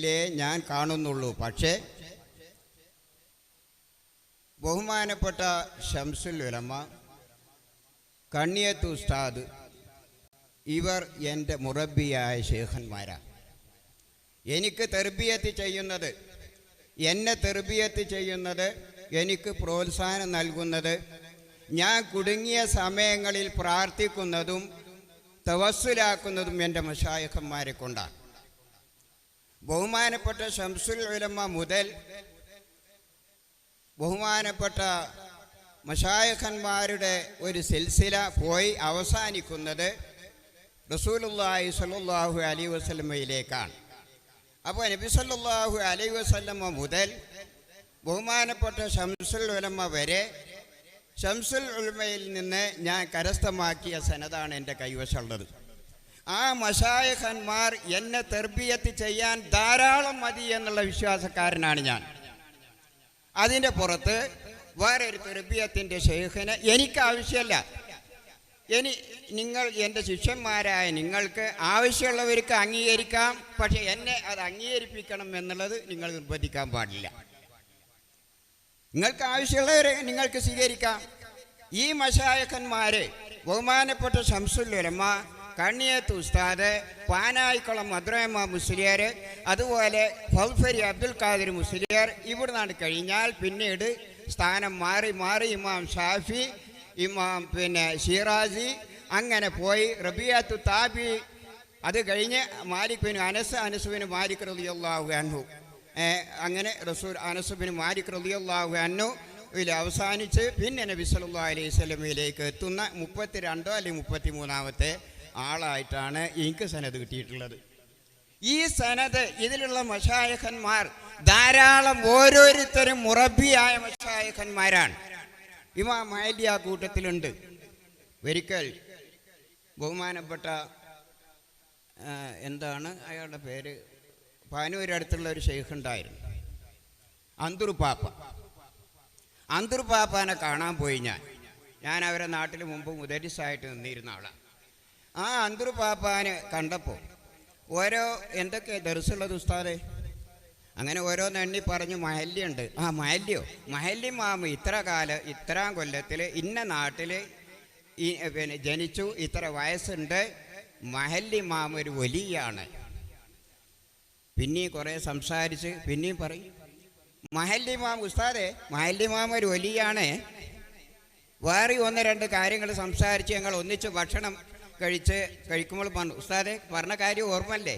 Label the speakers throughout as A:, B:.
A: നിലയിലേ ഞാൻ കാണുന്നുള്ളൂ. പക്ഷേ ബഹുമാനപ്പെട്ട ഷംസുൽ ഉലമ കണ്ണിയത്ത് ഉസ്താദ് ഇവർ എന്റെ മുറബിയായ ശേഖന്മാരാണ് എനിക്ക് തെർബിയത്ത് ചെയ്യുന്നത് എന്നെ തെർബിയത്ത് ചെയ്യുന്നത് എനിക്ക് പ്രോത്സാഹനം നൽകുന്നത് ഞാൻ കുടുങ്ങിയ സമയങ്ങളിൽ പ്രാർത്ഥിക്കുന്നതും തവസ്സിലാക്കുന്നതും എന്റെ മഷായഖന്മാരെ കൊണ്ടാണ്. ബഹുമാനപ്പെട്ട ഷംസുൽ ഉലമ മുതൽ ബഹുമാനപ്പെട്ട മഷായഖന്മാരുടെ ഒരു സിൽസില പോയി അവസാനിക്കുന്നത് റസൂലുല്ലാഹി സ്വല്ലല്ലാഹു അലൈഹി വസല്ലമയിലേക്കാണ്. അപ്പോൾ നബി സല്ലല്ലാഹു അലൈഹി വസല്ലമ മുതൽ ബഹുമാനപ്പെട്ട ഷംസുൽ ഉലമ വരെ ഷംസുൽ ഉലമയിൽ നിന്ന് ഞാൻ കരസ്ഥമാക്കിയ സനതാണ് എന്റെ കൈവശമുള്ളത്. ആ മഷായഖന്മാർ എന്നെ തെർബിയത്ത് ചെയ്യാൻ ധാരാളം മതി എന്നുള്ള വിശ്വാസക്കാരനാണ് ഞാൻ. അതിന്റെ പുറത്ത് വേറെ ഒരു തെർബിയത്തിന്റെ ഷെയ്ഖിനെ എനിക്ക് ആവശ്യമല്ല. ഇനി നിങ്ങൾ എന്റെ ശിഷ്യന്മാരായ നിങ്ങൾക്ക് ആവശ്യമുള്ളവർക്ക് അംഗീകരിക്കാം പക്ഷെ എന്നെ അത് അംഗീകരിപ്പിക്കണം എന്നുള്ളത് നിങ്ങൾ നിർബന്ധിക്കാൻ പാടില്ല. നിങ്ങൾക്ക് ആവശ്യമുള്ളവരെ നിങ്ങൾക്ക് സ്വീകരിക്കാം. ഈ മഷായക്കന്മാരെ ബഹുമാനപ്പെട്ട ശംസുല്ലുലമ കണ്ണിയത്ത് ഉസ്താദ് പാനായിക്കുളം മദ്രമ മുസ്ലിയാർ അതുപോലെ ഫൗഫരി അബ്ദുൽ ഖാദിർ മുസ്ലിയാർ ഇവിടുന്നാണ് കഴിഞ്ഞാൽ പിന്നീട് സ്ഥാനം മാറി മാറി ഇമാം ഷാഫി ഇമാം പിന്നെ ഷിറാസി അങ്ങനെ പോയി റബിയാത്തു താബി അത് കഴിഞ്ഞ് മാലിക്കുവിന് അനസ് അനസുവിന് മാലിക് റളിയല്ലാഹു അൻഹു. അങ്ങനെ റസൂൽ അനസുബിന് മാലിക് റളിയല്ലാഹു അന്നു ഇതിൽ അവസാനിച്ച് പിന്നെ നബി അലൈഹി സ്വലമയിലേക്ക് എത്തുന്ന മുപ്പത്തി രണ്ടോ അല്ലെങ്കിൽ മുപ്പത്തി മൂന്നാമത്തെ ആളായിട്ടാണ് എനിക്ക് സനത് കിട്ടിയിട്ടുള്ളത്. ഈ സനത് ഇതിലുള്ള മഷായഖന്മാർ ധാരാളം ഓരോരുത്തരും മുറബിയായ മഷായഖന്മാരാണ്. ഇമാം മാലി ആ കൂട്ടത്തിലുണ്ട്. ഒരിക്കൽ ബഹുമാനപ്പെട്ട എന്താണ് അയാളുടെ പേര്? പാനൂരടുത്തുള്ള ഒരു ഷെയ്ഖ് ഉണ്ടായിരുന്നു. അന്തുർ പാപ്പ. അന്തുർ പാപ്പാനെ കാണാൻ പോയി ഞാൻ. ഞാൻ അവരെ നാട്ടിൽ മുമ്പ് മുതരിസായിട്ട് നിന്നിരുന്ന ആളാണ്. ആ അന്തുർ പാപ്പാനെ കണ്ടപ്പോൾ ഓരോ എന്തൊക്കെ ദർസുള്ളത് ഉസ്താദേ? അങ്ങനെ ഓരോന്ന് എണ്ണി പറഞ്ഞു മഹല്യുണ്ട്. ആ മഹല്യോ? മഹല്യ മാമ ഇത്ര കാലം ഇത്രാം കൊല്ലത്തിൽ ഇന്ന നാട്ടിൽ ഈ പിന്നെ ജനിച്ചു ഇത്ര വയസ്സുണ്ട്. മഹല്ലി മാമ ഒരു വലിയാണ്. പിന്നെയും കുറേ സംസാരിച്ച് പിന്നെയും പറയും. മഹല്ലി മാം ഉസ്താദെ മഹല്ലി മാമ ഒരു വലിയാണ്. വേറെ ഒന്ന് രണ്ട് കാര്യങ്ങൾ സംസാരിച്ച് ഞങ്ങൾ ഒന്നിച്ച് ഭക്ഷണം കഴിച്ച് കഴിക്കുമ്പോൾ പറഞ്ഞു ഉസ്താദെ പറഞ്ഞ കാര്യം ഓർമ്മല്ലേ?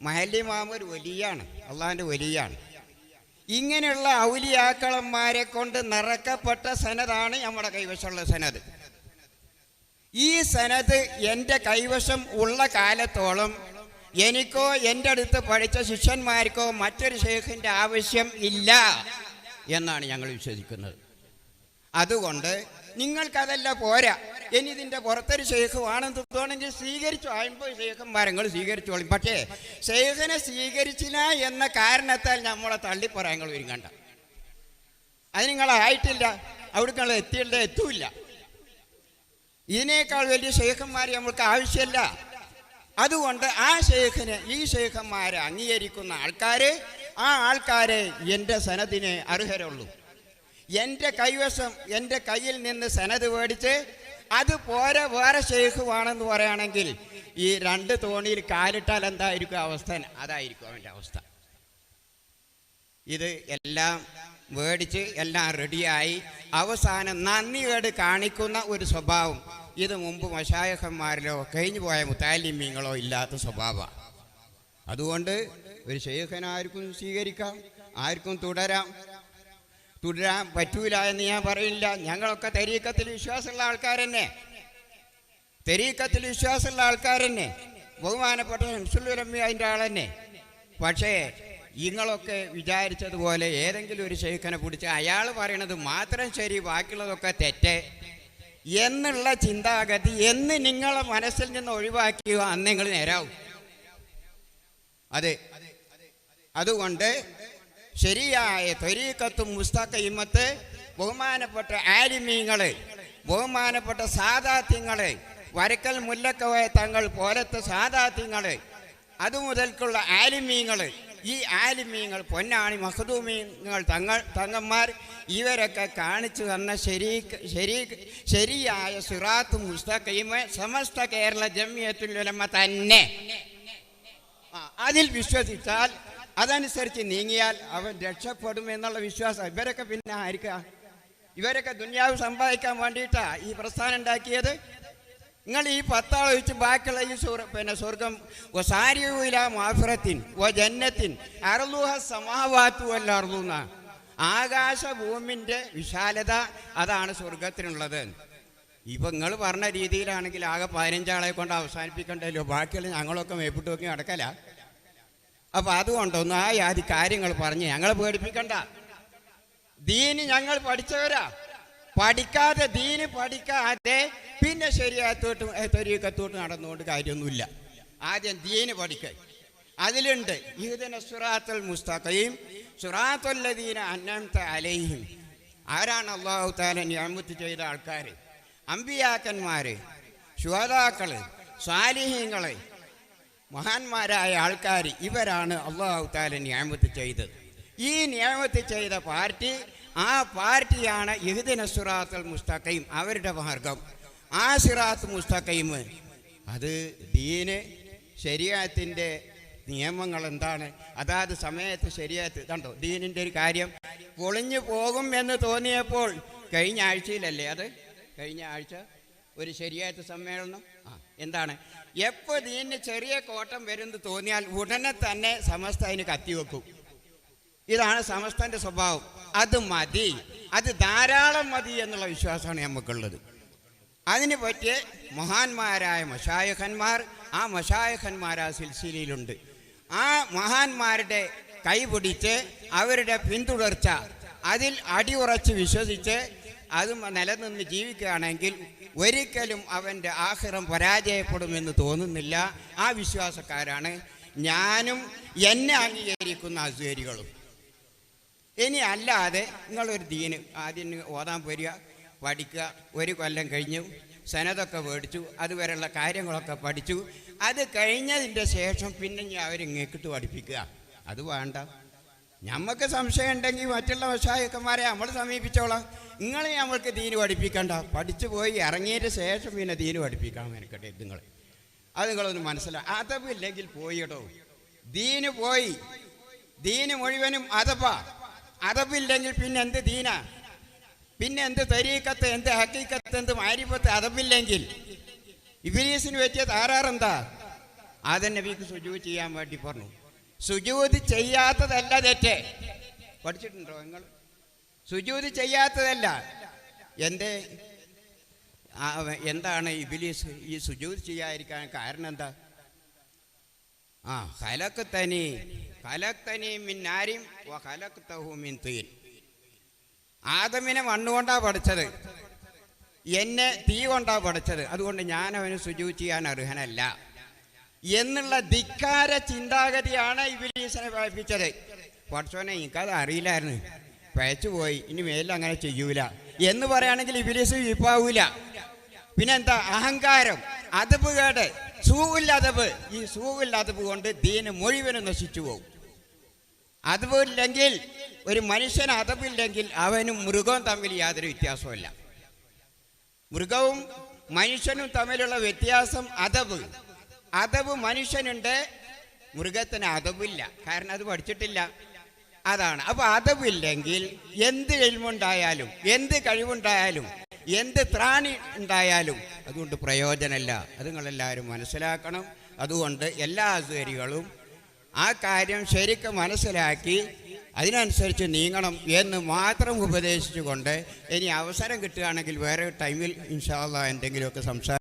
A: മഹല്ലി മാമ ഒരു വലിയാണ് അള്ളാഹിന്റെ വലിയാണ്. ഇങ്ങനെയുള്ള ഔലിയാക്കളന്മാരെ കൊണ്ട് നിറക്കപ്പെട്ട സനതാണ് നമ്മുടെ കൈവശമുള്ള സനത് ഈ സനത് എന്റെ കൈവശം ഉള്ള കാലത്തോളം എനിക്കോ എന്റെ അടുത്ത് പഠിച്ച ശിഷ്യന്മാർക്കോ മറ്റൊരു ഷേഖിന്റെ ആവശ്യം ഇല്ല എന്നാണ് ഞങ്ങൾ വിശ്വസിക്കുന്നത്. അതുകൊണ്ട് നിങ്ങൾക്കതല്ല പോരാ. ഇനി ഇതിന്റെ പുറത്തൊരു ഷെയ്ഖ് വേണമെന്ന് തോന്നുമെങ്കിൽ സ്വീകരിച്ചു. അമ്പത് ഷെയ്ഖന്മാരങ്ങൾ സ്വീകരിച്ചോളും. പക്ഷേ ഷെയ്ഖിനെ സ്വീകരിച്ചില്ല എന്ന കാരണത്താൽ നമ്മളെ തള്ളിപ്പറയങ്ങൾ ഒരുങ്ങണ്ട. അത് നിങ്ങളായിട്ടില്ല അവിടെ നിങ്ങൾ എത്തിയില്ല എത്തൂല്ല. ഇതിനേക്കാൾ വലിയ ഷെയ്ഖന്മാർ നമ്മൾക്ക് ആവശ്യമില്ല. അതുകൊണ്ട് ആ ഷെയ്ഖിനെ ഈ ഷെയ്ഖന്മാരെ അംഗീകരിക്കുന്ന ആൾക്കാർ ആ ആൾക്കാരെ എന്റെ സനദിനെ അർഹരുള്ളൂ. എന്റെ കൈവശം എന്റെ കയ്യിൽ നിന്ന് സനത് മേടിച്ച് അത് പോരെ വേറെ ഷെയ്ഖ് വേണമെന്ന് പറയുകയാണെങ്കിൽ ഈ രണ്ട് തോണിയിൽ കാലിട്ടാൽ എന്തായിരിക്കും അവസ്ഥ? അതായിരിക്കും അവന്റെ അവസ്ഥ. ഇത് എല്ലാം മേടിച്ച് എല്ലാം റെഡിയായി. അവസാനം നന്ദികേട് കാണിക്കുന്ന ഒരു സ്വഭാവം. ഇത് മുമ്പ് മഷായഹന്മാരിലോ കഴിഞ്ഞു പോയ മുത്താലിമീങ്ങളോ ഇല്ലാത്ത സ്വഭാവമാണ്. അതുകൊണ്ട് ഒരു ഷെയ്ഖനാർക്കും സ്വീകരിക്കാം ആർക്കും തുടരാം. തുടരാൻ പറ്റൂല എന്ന് ഞാൻ പറയില്ല. ഞങ്ങളൊക്കെ തെരീക്കത്തിൽ വിശ്വാസമുള്ള ആൾക്കാർ തന്നെ തെരീക്കത്തിൽ വിശ്വാസമുള്ള ആൾക്കാർ തന്നെ ബഹുമാനപ്പെട്ട ഹംസുല്ലമ്മി അതിന്റെ ആൾ തന്നെ പക്ഷേ നിങ്ങളൊക്കെ വിചാരിച്ചതുപോലെ ഏതെങ്കിലും ഒരു ഷെയ്ഖനെ പിടിച്ച് അയാൾ പറയണത് മാത്രം ശരി ബാക്കിയുള്ളതൊക്കെ തെറ്റ്. എന്നുള്ള ചിന്താഗതി എന്ന് നിങ്ങളെ മനസ്സിൽ നിന്ന് ഒഴിവാക്കിയോ അന്ന് നിങ്ങൾ നേരാവും. അതെ. അതുകൊണ്ട് ശരിയായ ത്വരീക്കത്തും മുസ്തഖയിമത്ത് ബഹുമാനപ്പെട്ട ആലിമീങ്ങൾ ബഹുമാനപ്പെട്ട സാദാത്യങ്ങൾ വരക്കൽ മുല്ലക്കവയ തങ്ങൾ പോലത്തെ സാദാത്യങ്ങൾ അതുമുതൽക്കുള്ള ആലിമീങ്ങൾ ഈ ആലിമീങ്ങൾ പൊന്നാണി മഹദൂമീങ്ങൾ തങ്ങൾ തങ്ങന്മാർ ഇവരൊക്കെ കാണിച്ചു തന്ന ശരി ശരി ശരിയായ സുറാത്ത് മുസ്തഖയിമ സമസ്ത കേരള ജമിയത്തുലമ തന്നെ. അതിൽ വിശ്വസിച്ചാൽ അതനുസരിച്ച് നീങ്ങിയാൽ അവൻ രക്ഷപ്പെടും എന്നുള്ള വിശ്വാസം ഇവരൊക്കെ പിന്നെ ആയിരിക്കുക ഇവരൊക്കെ ദുന്യാവ് സമ്പാദിക്കാൻ വേണ്ടിയിട്ടാ ഈ പ്രസ്ഥാനം ഉണ്ടാക്കിയത്? നിങ്ങൾ ഈ പത്താൾ ഒഴിച്ച് ബാക്കിയുള്ള ഈ സുർ പിന്നെ സ്വർഗം ഓ സാരിയൂല മാഫിറത്തിൻ ഓ ജന്നത്തിൻ അറുലൂഹ സമാവാത്തു അല്ല അറുലൂന്ന ആകാശഭൂമിന്റെ വിശാലത അതാണ് സ്വർഗത്തിനുള്ളത്. ഇപ്പം നിങ്ങൾ പറഞ്ഞ രീതിയിലാണെങ്കിൽ ആകെ പതിനഞ്ചാളെ കൊണ്ട് അവസാനിപ്പിക്കണ്ടല്ലോ ബാക്കിയുള്ള ഞങ്ങളൊക്കെ മേപ്പിട്ട് നോക്കി നടക്കല. അപ്പം അതുകൊണ്ടൊന്നും ആ ആദ്യ കാര്യങ്ങൾ പറഞ്ഞ് ഞങ്ങളെ പേടിപ്പിക്കണ്ട. ദീന് ഞങ്ങൾ പഠിച്ചവരാ. പഠിക്കാതെ ദീന് പഠിക്കാതെ പിന്നെ ശരിയാത്തോട്ട് തൊരീക്കത്തോട്ട് നടന്നുകൊണ്ട് കാര്യമൊന്നുമില്ല. ആദ്യം ദീന് പഠിക്കുക അതിലുണ്ട് ഈദിന സുറാത്തുൽ മുസ്തഖയും സുറാത്തുല്ലദീന അന്നംത അലൈഹിം. ആരാണ് അള്ളാഹു താല ഞാമത്ത് ചെയ്ത ആൾക്കാർ അമ്പിയാക്കന്മാർ ശുഹതാക്കൾ സ്വാലിഹ്യങ്ങൾ മഹാന്മാരായ ആൾക്കാർ ഇവരാണ് അള്ളാഹു താല നിയമത്ത് ചെയ്തത്. ഈ നിയമത്ത് ചെയ്ത പാർട്ടി ആ പാർട്ടിയാണ് ഇഹ്ദിന സുറാത്തുൽ മുസ്തഖയും അവരുടെ മാർഗം. ആ സിറാത്ത് മുസ്തഖയും അത് ദീന് ശരിയാത്തിന്റെ നിയമങ്ങൾ എന്താണ്? അതാത് സമയത്ത് ശരിയാത്ത് കണ്ടോ? ദീനിന്റെ ഒരു കാര്യം പൊളിഞ്ഞു പോകും എന്ന് തോന്നിയപ്പോൾ കഴിഞ്ഞ ആഴ്ചയിലല്ലേ അത്? കഴിഞ്ഞ ആഴ്ച ഒരു ശരിയായിട്ട് സമ്മേളനം? ആ എന്താണ്? എപ്പോൾ നീന് ചെറിയ കോട്ടം വരുമെന്ന് തോന്നിയാൽ ഉടനെ തന്നെ സമസ്ത അതിന് കത്തിവെക്കും ഇതാണ് സമസ്തന്റെ സ്വഭാവം. അത് മതി. അത് ധാരാളം മതി എന്നുള്ള വിശ്വാസമാണ് നമുക്കുള്ളത് അതിന് പറ്റിയ മഹാന്മാരായ മഷായഖന്മാർ ആ മഷായഖന്മാർ ആ സിൽസിലയിലുണ്ട്. ആ മഹാന്മാരുടെ കൈപിടിച്ച് അവരുടെ പിന്തുടർച്ച അതിൽ അടിയുറച്ച് വിശ്വസിച്ച് അത് നിലനിന്ന് ജീവിക്കുകയാണെങ്കിൽ ഒരിക്കലും അവന്റെ ആഹ്റം പരാജയപ്പെടുമെന്ന് തോന്നുന്നില്ല. ആ വിശ്വാസക്കാരാണ് ഞാനും എന്നെ അംഗീകരിക്കുന്ന അസുകരികളും ഇനി അല്ലാതെ നിങ്ങളൊരു ദീന് ആദ്യം ഓതാൻ പോരുക പഠിക്കുക ഒരു കൊല്ലം കഴിഞ്ഞു സനതൊക്കെ മേടിച്ചു അതുവരെയുള്ള കാര്യങ്ങളൊക്കെ പഠിച്ചു. അത് കഴിഞ്ഞതിന്റെ ശേഷം പിന്നെ ഞാൻ അവരിങ്ങേക്കിട്ട് പഠിപ്പിക്കുക. അത് വേണ്ട. ഞമ്മക്ക് സംശയം ഉണ്ടെങ്കിൽ മറ്റുള്ള വശായക്കന്മാരെ നമ്മൾ സമീപിച്ചോളാം. നിങ്ങളെ നമ്മൾക്ക് ദീന് പഠിപ്പിക്കണ്ട. പഠിച്ചു പോയി ഇറങ്ങിയതിന് ശേഷം പിന്നെ ദീന് പഠിപ്പിക്കാൻ എനിക്കട്ടെ നിങ്ങൾ അത് നിങ്ങളൊന്ന് മനസ്സിലാക്കി അതപ്പില്ലെങ്കിൽ പോയിടോ ദീന് പോയി. ദീന് മുഴുവനും അതപ്പാ. അതപ്പില്ലെങ്കിൽ പിന്നെ എന്ത് ദീന? പിന്നെ എന്ത് തരീക്കത്ത് എന്ത് ഹക്കീക്കത്ത് എന്ത് മാരിപ്പത്ത് അതപ്പില്ലെങ്കിൽ ഇബിലീസിന് പറ്റിയ താറാറെന്താ ആദൻ നബിക്ക് സുജൂ ചെയ്യാൻ വേണ്ടി പറഞ്ഞു. സുജൂത് ചെയ്യാത്തതല്ല തെറ്റ്. പഠിച്ചിട്ടുണ്ടോ നിങ്ങൾ? സുജൂത് ചെയ്യാത്തതല്ല. എന്റെ എന്താണ് ഇബിലീസ് ഈ സുജൂത് ചെയ്യാതിരിക്കാൻ കാരണം എന്താ? ആ ഹലക്ക് തനി ഹലക് തനി മിന്നാരിം വ ഹലക്തഹു മിൻ തീൻ. ആദമിനെ മണ്ണുകൊണ്ടാ പഠിച്ചത് എന്നെ തീ കൊണ്ടാ പഠിച്ചത് അതുകൊണ്ട് ഞാൻ അവന് സുജൂ ചെയ്യാൻ അർഹനല്ല. എന്നുള്ള ധിക്കാര ചിന്താഗതിയാണ് ഇബിലീസിനെ പഠിപ്പിച്ചത് പഠിച്ചോനെ എനിക്കത് അറിയില്ലായിരുന്നു. പഴച്ചു പോയി ഇനി മേലിൽ അങ്ങനെ ചെയ്യൂല. എന്ന് പറയുകയാണെങ്കിൽ ഇബിലീസ് വിപ്പാവൂല. പിന്നെന്താ? അഹങ്കാരം അതബ് കേട്. സൂവില്ല അതബ്. ഈ സൂവില്ല അതബ് കൊണ്ട് ദീന് മുഴുവനും നശിച്ചു പോകും അതബില്ലെങ്കിൽ ഒരു മനുഷ്യൻ അതബില്ലെങ്കിൽ അവനും മൃഗവും തമ്മിൽ യാതൊരു വ്യത്യാസവുമില്ല. മൃഗവും മനുഷ്യനും തമ്മിലുള്ള വ്യത്യാസം അതബ്. അതബ് മനുഷ്യനുണ്ട് മൃഗത്തിന് അതവില്ല. കാരണം അത് പഠിച്ചിട്ടില്ല. അതാണ്. അപ്പൊ അതവില്ലെങ്കിൽ എന്ത് കഴിവുണ്ടായാലും എന്ത് കഴിവുണ്ടായാലും എന്ത് ത്രാണി ഉണ്ടായാലും അതുകൊണ്ട് പ്രയോജനമില്ല. അത് നിങ്ങളെല്ലാവരും മനസ്സിലാക്കണം. അതുകൊണ്ട് എല്ലാ അസുഖരികളും ആ കാര്യം ശരിക്കും മനസ്സിലാക്കി അതിനനുസരിച്ച് നീങ്ങണം എന്ന് മാത്രം ഉപദേശിച്ചുകൊണ്ട് ഇനി അവസരം കിട്ടുകയാണെങ്കിൽ വേറെ ടൈമിൽ ഇൻഷാല്ല എന്തെങ്കിലുമൊക്കെ സംസാരം